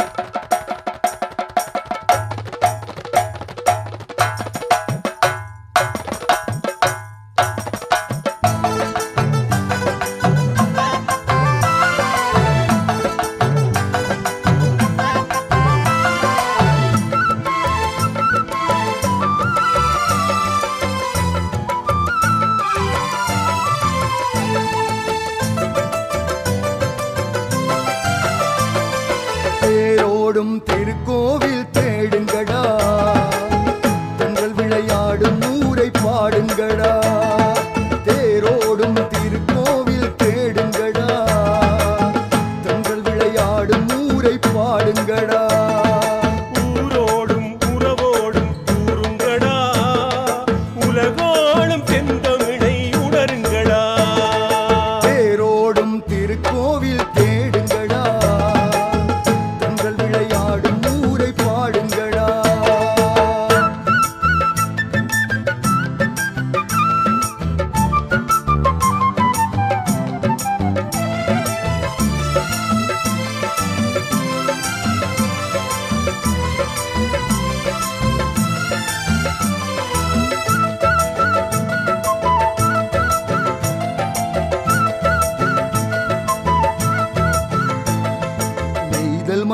you ஊரை பாடுங்கடா.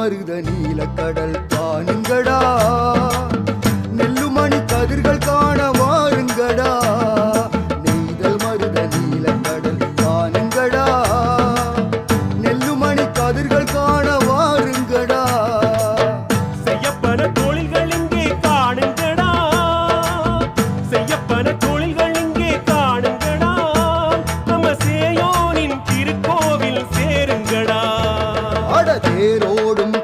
மாறுத நீல கடல் பானுங்கடா. நெல்லுமணி கதிர்கள் காண வாருங்கடா. நெய்தல் மருத நீல கடல் பானுங்கடா. நெல்லுமணி கதிர்கள் காண வாருங்கடா. செய்யப்பட தொழில்கள் இங்கே காணுங்கடா. செய்யப்பட ஓடும்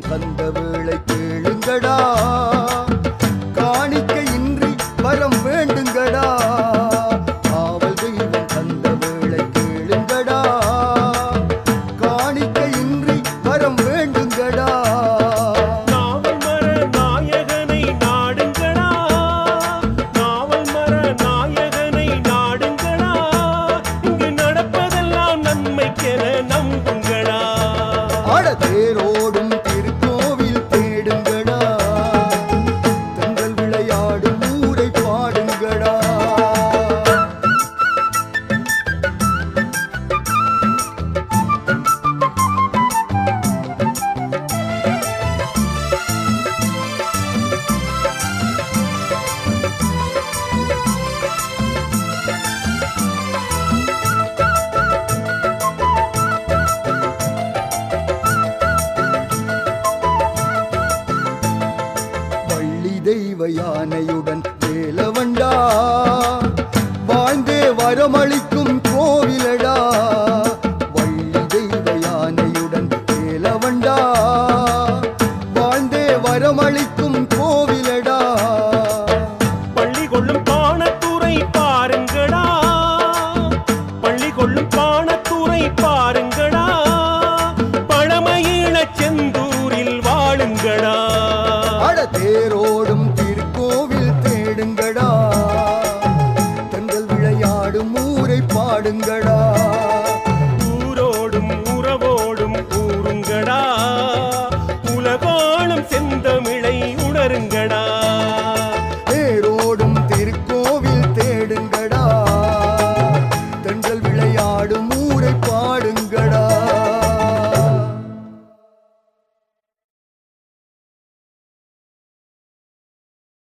தந்தவு யானையுடன் வேலவண்டா. வாழ்ந்தே வரமளிக்கும் கோவிலடா. வள்ளி தெய்வ யானையுடன் வேலவண்டா. வாழ்ந்தே வரமளிக்கும் பாடுங்களா?